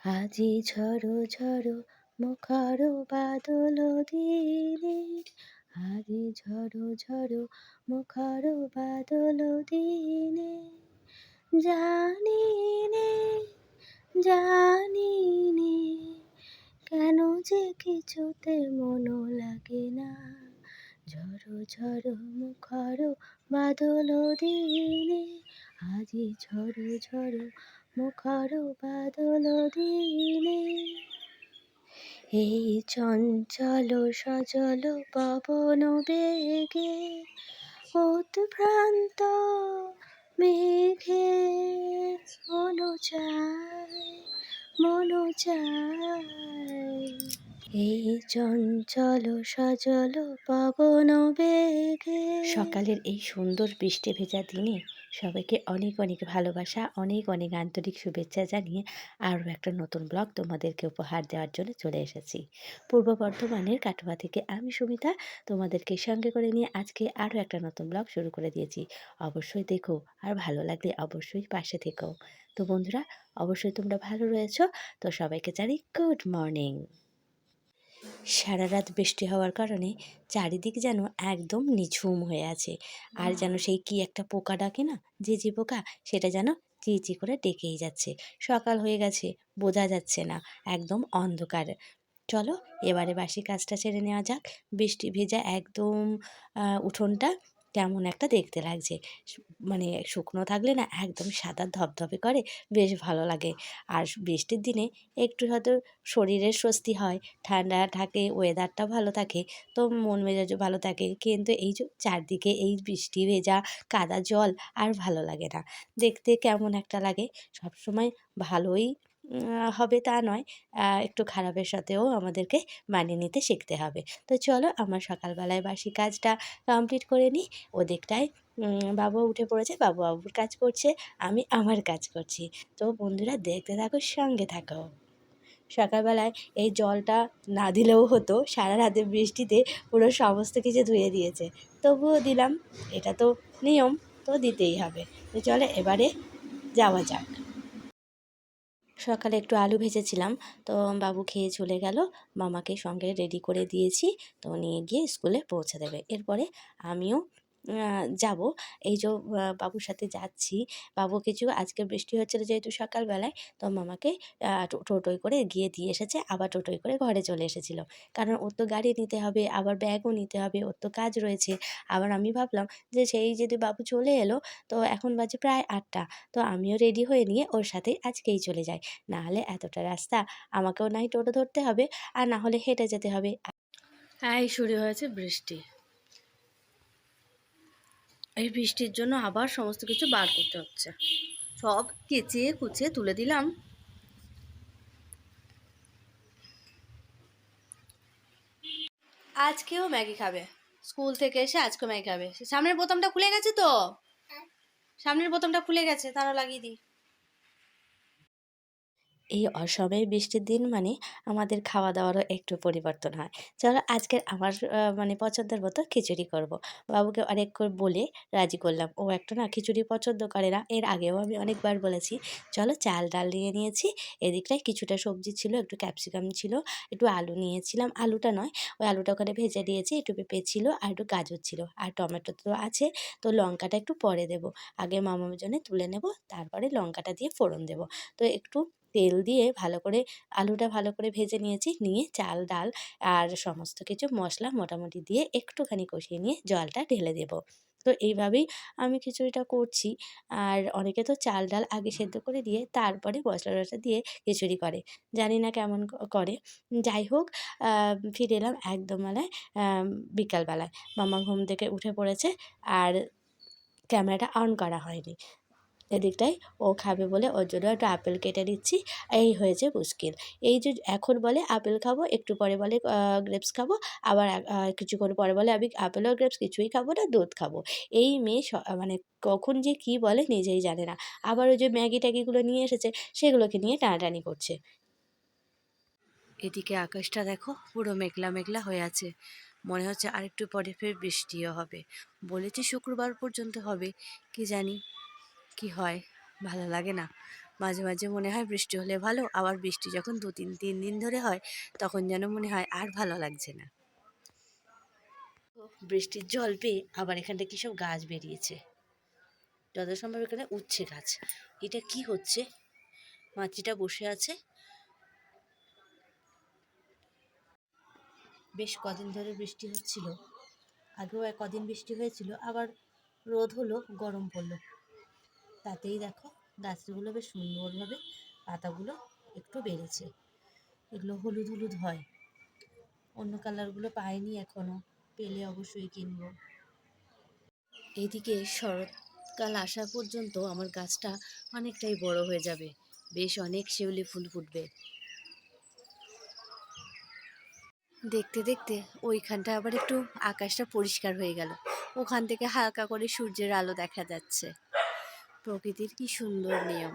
আজি ঝড়ো ঝড়ো মুখারো বাদল দিনে আজি ঝড়ো ঝড়ো মুখারো বাদল দিনে জানি নে জানি নে কেন যে কিছুতে মন লাগে না। ঝড়ো ঝড়ো মুখারো বাদল দিনে আজি ঝড়ো ঝড়ো মুখারো বাদল দিনে এই চঞ্চল সজল পবন বেগে উদ্ভ্রান্ত মেঘে মন চায় মন চায় এই চঞ্চল সজল পবন বেগে। সকালের এই সুন্দর বৃষ্টি ভেজা দিনে সবাইকে অনেক অনেক ভালোবাসা, অনেক অনেক আন্তরিক শুভেচ্ছা জানিয়ে আরও একটা নতুন ব্লগ তোমাদেরকে উপহার দেওয়ার জন্য চলে এসেছি। পূর্ব বর্ধমানের কাটোয়া থেকে আমি সুমিতা, তোমাদেরকে সঙ্গে করে নিয়ে আজকে আরও একটা নতুন ব্লগ শুরু করে দিয়েছি। অবশ্যই দেখো, আর ভালো লাগলে অবশ্যই পাশে থেকো। তো বন্ধুরা, অবশ্যই তোমরা ভালো রয়েছো, তো সবাইকে জানি গুড মর্নিং। সারা রাত বৃষ্টি হওয়ার কারণে চারিদিক যেন একদম নিঝুম হয়ে আছে। আর যেন সেই কি একটা পোকা ডাকে না যে যে পোকা সেটা যেন চিচি করে ডেকেই যাচ্ছে। সকাল হয়ে গেছে বোঝা যাচ্ছে না একদম অন্ধকার। চলো এবারে বাসি কাজটা ছেড়ে নেওয়া যাক। বৃষ্টি ভেজা একদম উঠোনটা কেমন একটা দেখতে লাগছে। মানে শুকনো থাকলে না একদম সাদা ধবধবে করে, বেশ ভালো লাগে। আর বৃষ্টির দিনে একটু হয়তো শরীরের স্বস্তি হয়, ঠান্ডা থাকে ওয়েদারটা ভালো থাকে, তো মন মেজাজও ভালো থাকে। কিন্তু এই যে চারদিকে এই বৃষ্টি ভেজা, কাদা জল আর ভালো লাগে না। দেখতে কেমন একটা লাগে, সবসময় ভালোই হবে তা নয়। একটু খারাপের সাথেও আমাদেরকে মানিয়ে নিতে শিখতে হবে। তো চলো আমার সকালবেলায় বাসি কাজটা কমপ্লিট করে নিই। ওদিকটায় বাবু উঠে পড়েছে, বাবু বাবুর কাজ করছে, আমি আমার কাজ করছি। তো বন্ধুরা, দেখতে থাকো, সঙ্গে থাকো। সকালবেলায় এই জলটা না দিলেও হতো, সারা রাতে বৃষ্টিতে পুরো সমস্ত কিছু ধুয়ে দিয়েছে। তবুও দিলাম, এটা তো নিয়ম, তো দিতেই হবে। তো চলো, এবারে যাওয়া যাক। সকালে একটু আলু ভেজেছিলাম, তো বাবু খেয়ে চলে গেল, মামাকে সঙ্গে রেডি করে দিয়েছি, তো নিয়ে গিয়ে স্কুলে পৌঁছে দেবে। এরপরে আমিও যাব। এই যে বাবুর সাথে যাচ্ছি। বাবু কিছু, আজকে বৃষ্টি হচ্ছিল যেহেতু সকালবেলায়, তো মামাকে টোটোয় করে গিয়ে দিয়ে এসেছে, আবার টোটোয় করে ঘরে চলে এসেছিল। কারণ ওর তো গাড়ি নিতে হবে, আবার ব্যাগও নিতে হবে, ওর তো কাজ রয়েছে। আবার আমি ভাবলাম যে, সেই যদি বাবু চলে এলো, তো এখন বাজে প্রায় আটটা, তো আমিও রেডি হয়ে নিয়ে ওর সাথেই আজকেই চলে যাই। না হলে এতটা রাস্তা, আমাকেও নাই টোটো ধরতে হবে, আর না হলে হেঁটে যেতে হবে। এই শুরু হয়েছে বৃষ্টি। এই বৃষ্টির জন্য আবার সমস্ত কিছু বার করতে হচ্ছে। সব কেচিয়ে কুচিয়ে তুলে দিলাম। আজকেও ম্যাগি খাবে। স্কুল থেকে এসে আজকেও ম্যাগি খাবে। সামনের বোতামটা খুলে গেছে তো? সামনের বোতামটা খুলে গেছে তারা লাগিয়ে দিই। এই অসময়ে বৃষ্টির দিন মানে আমাদের খাওয়া দাওয়ারও একটু পরিবর্তন হয়। চলো আজকের আমার মানে পছন্দের মতো খিচুড়ি করব। বাবুকে অনেক করে বলে রাজি করলাম। ও একটা না খিচুড়ি পছন্দ করে না। এর আগেও আমি অনেকবার বলেছি, চলো চাল ডাল নিয়ে নিয়েছি। এদিকটায় কিছুটা সবজি ছিল, একটু ক্যাপসিকাম ছিল, একটু আলু নিয়েছিলাম। আলুটা নয়, ওই আলুটা ওখানে ভেজে দিয়েছি, একটু পেঁপে ছিল আর একটু গাজর ছিল। আর টমেটো তো আছে, তো লঙ্কাটা একটু পরে দেব। আগে মামার জন্য তুলে নেব, তারপরে লঙ্কাটা দিয়ে ফোড়ন দেব। তো একটু তেল দিয়ে ভালো করে, আলুটা ভালো করে ভেজে নিয়েছি, নিয়ে চাল, ডাল আর সমস্ত কিছু মশলা মোটামুটি দিয়ে একটুখানি কষিয়ে নিয়ে জলটা ঢেলে দেব। তো এইভাবেই আমি খিচুড়িটা করছি। আর অনেকে তো চাল, ডাল আগে সেদ্ধ করে দিয়ে তারপরে মশলা টশলা দিয়ে খিচুড়ি করে। জানি না কেমন করে। যাই হোক ফিরে এলাম একদম বেলায় বিকালবেলায়। মামা ঘুম থেকে উঠে পড়েছে আর ক্যামেরাটা অন করা হয়নি। এদিকটায় ও খাবে বলে ওর জন্য একটা আপেল কেটে দিচ্ছি এই হয়েছে মুশকিল। এই যে এখন বলে আপেল খাব, একটু পরে বলে গ্রেপস খাব, আবার কিছুক্ষণ পরে বলে আমি আপেল আর গ্রেপস কিছুই খাব না, দুধ খাব। এই মেয়ে মানে কখন যে কি বলে নিজেই জানে না। আবার ওই যে ম্যাগি ট্যাগিগুলো নিয়ে এসেছে, সেগুলোকে নিয়ে টানাটানি করছে। এদিকে আকাশটা দেখো পুরো মেঘলা মেঘলা হয়ে আছে। মনে হচ্ছে আরেকটু পরে ফের বৃষ্টিও হবে। বলেছি শুক্রবার পর্যন্ত হবে, কি জানি। কি হয়? ভালো লাগে না। মাঝে মাঝে মনে হয় বৃষ্টি হলে ভালো, আবার বৃষ্টি যখন দু তিন তিন দিন ধরে হয়, তখন যেন মনে হয় আর ভালো লাগছে না। বৃষ্টির জল পেয়ে আবার এখানটা কি সব গাছ বেরিয়েছে? যত সম্ভব এখানে উচ্ছে গাছ। এটা কি হচ্ছে? মাছিটা বসে আছে। বেশ কদিন ধরে বৃষ্টি হচ্ছিল। আগেও কদিন বৃষ্টি হয়েছিল, আবার রোদ হলো, গরম পড়ল। তাতেই দেখো গাছগুলো বেশ সুন্দরভাবে পাতাগুলো একটু বেড়েছে। এগুলো হলুদ হলুদ হয়। অন্য কালারগুলো পাইনি এখনও, পেলে অবশ্যই কিনবো। এদিকে শরৎকাল আসা পর্যন্ত আমার গাছটা অনেকটাই বড় হয়ে যাবে। বেশ অনেক শিউলি ফুল ফুটবে। দেখতে দেখতে ওইখানটা আবার একটু আকাশটা পরিষ্কার হয়ে গেল। ওখান থেকে হালকা করে সূর্যের আলো দেখা যাচ্ছে। প্রকৃতির কি সুন্দর নিয়ম?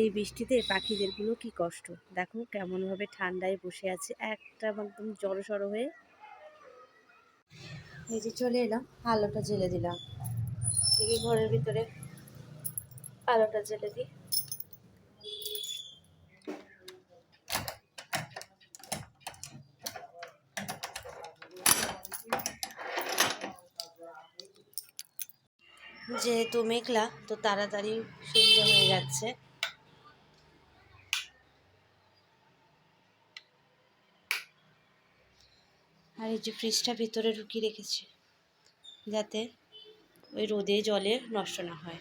এই বৃষ্টিতে পাখিদেরগুলো কি কষ্ট? দেখো কেমনভাবে ঠান্ডায় বসে আছে, একটা একদম জড়ো সড়ো হয়ে নিজে চলে এলাম, আলোটা জেলে দিলাম। ঘরের ভিতরে আলোটা জেলে দিই। যেহেতু মেঘলা, তো তাড়াতাড়ি সন্ধ্যে হয়ে যাচ্ছে। আর এই যে ফ্রিজটা ভিতরে ঢুকিয়ে রেখেছি, যাতে ওই রোদে জলে নষ্ট না হয়।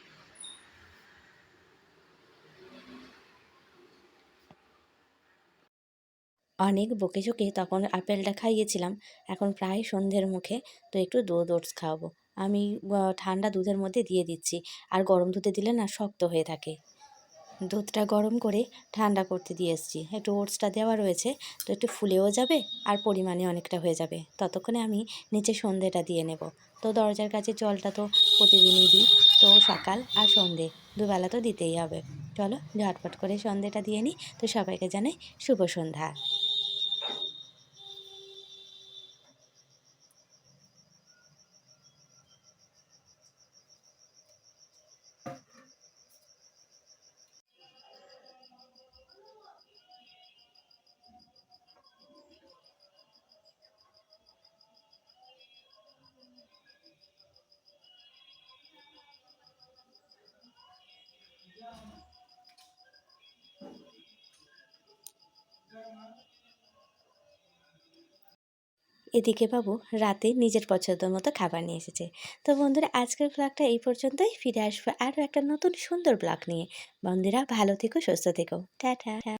অনেক বকে ঝুঁকে তখন আপেলটা খাইয়েছিলাম, এখন প্রায় সন্ধ্যের মুখে, তো একটু দুধ খাওয়াবো। আমি ঠান্ডা দুধের মধ্যে দিয়ে দিচ্ছি। আর গরম দুধে দিলে না শক্ত হয়ে থাকে। দুধটা গরম করে ঠান্ডা করতে দিয়ে এসেছি। একটু ওটসটা দেওয়া রয়েছে, তো একটু ফুলেও যাবে আর পরিমাণে অনেকটা হয়ে যাবে। ততক্ষণে আমি নিচে সন্ধেটা দিয়ে নেব। তো দরজার কাছে জলটা তো প্রতিদিনই দিই। তো সকাল আর সন্ধে, দুবেলা তো দিতেই হবে। চলো ঝটপট করে সন্ধেটা দিয়ে নিই। তো সবাইকে জানাই শুভ সন্ধ্যা। এদিকে বাবু রাতে নিজের পছন্দ মতো খাবার নিয়ে এসেছে। তো বন্ধুরা, আজকের ব্লগটা এই পর্যন্তই। ফিরে আসব আরও একটা নতুন সুন্দর ব্লগ নিয়ে। বন্ধুরা, ভালো থেকো, সুস্থ থেকো। টাটা।